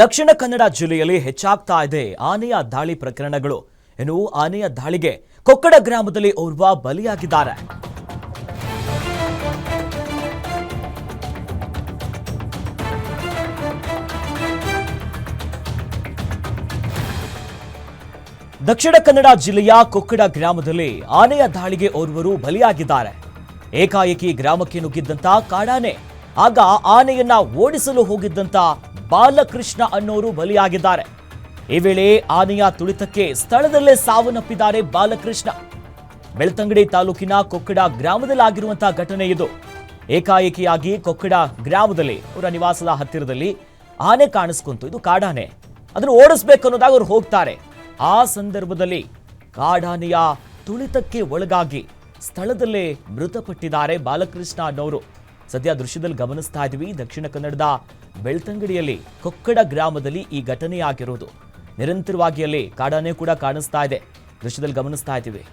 ದಕ್ಷಿಣ ಕನ್ನಡ ಜಿಲ್ಲೆಯಲ್ಲಿ ಹೆಚ್ಚಾಗ್ತಾ ಇದೆ ಆನೆಯ ದಾಳಿ ಪ್ರಕರಣಗಳು. ಏನು ಆನೆಯ ದಾಳಿಗೆ ಕೊಕ್ಕಡ ಗ್ರಾಮದಲ್ಲಿ ಓರ್ವ ಬಲಿಯಾಗಿದ್ದಾರೆ. ದಕ್ಷಿಣ ಕನ್ನಡ ಜಿಲ್ಲೆಯ ಕೊಕ್ಕಡ ಗ್ರಾಮದಲ್ಲಿ ಆನೆಯ ದಾಳಿಗೆ ಓರ್ವರು ಬಲಿಯಾಗಿದ್ದಾರೆ. ಏಕಾಏಕಿ ಗ್ರಾಮಕ್ಕೆ ನುಗ್ಗಿದ್ದಂತ ಕಾಡಾನೆ. ಆಗ ಆನೆಯನ್ನ ಓಡಿಸಲು ಹೋಗಿದ್ದಂತ ಬಾಲಕೃಷ್ಣ ಅನ್ನೋರು ಬಲಿಯಾಗಿದ್ದಾರೆ. ಈ ವೇಳೆ ಆನೆಯ ತುಳಿತಕ್ಕೆ ಸ್ಥಳದಲ್ಲೇ ಸಾವನ್ನಪ್ಪಿದ್ದಾರೆ ಬಾಲಕೃಷ್ಣ. ಬೆಳ್ತಂಗಡಿ ತಾಲೂಕಿನ ಕೊಕ್ಕಡ ಗ್ರಾಮದಲ್ಲಾಗಿರುವಂತಹ ಘಟನೆ ಇದು. ಏಕಾಏಕಿಯಾಗಿ ಕೊಕ್ಕಡ ಗ್ರಾಮದಲ್ಲಿ ಅವರ ನಿವಾಸದ ಹತ್ತಿರದಲ್ಲಿ ಆನೆ ಕಾಣಿಸ್ಕೊಂತು. ಇದು ಕಾಡಾನೆ. ಅದನ್ನು ಓಡಿಸ್ಬೇಕು ಅನ್ನೋದಾಗ ಅವ್ರು ಹೋಗ್ತಾರೆ. ಆ ಸಂದರ್ಭದಲ್ಲಿ ಕಾಡಾನೆಯ ತುಳಿತಕ್ಕೆ ಒಳಗಾಗಿ ಸ್ಥಳದಲ್ಲೇ ಮೃತಪಟ್ಟಿದ್ದಾರೆ ಬಾಲಕೃಷ್ಣ ಅನ್ನೋರು. ಸದ್ಯ ದೃಶ್ಯದಲ್ಲಿ ಗಮನಿಸ್ತಾ ಇದ್ವಿ. ದಕ್ಷಿಣ ಕನ್ನಡದ ಬೆಳ್ತಂಗಡಿಯಲ್ಲಿ ಕೊಕ್ಕಡ ಗ್ರಾಮದಲ್ಲಿ ಈ ಘಟನೆಯಾಗಿರೋದು. ನಿರಂತರವಾಗಿ ಅಲ್ಲಿ ಕಾಡಾನೆ ಕೂಡ ಕಾಣಿಸ್ತಾ ಇದೆ. ದೃಶ್ಯದಲ್ಲಿ ಗಮನಿಸ್ತಾ ಇದ್ದೀವಿ.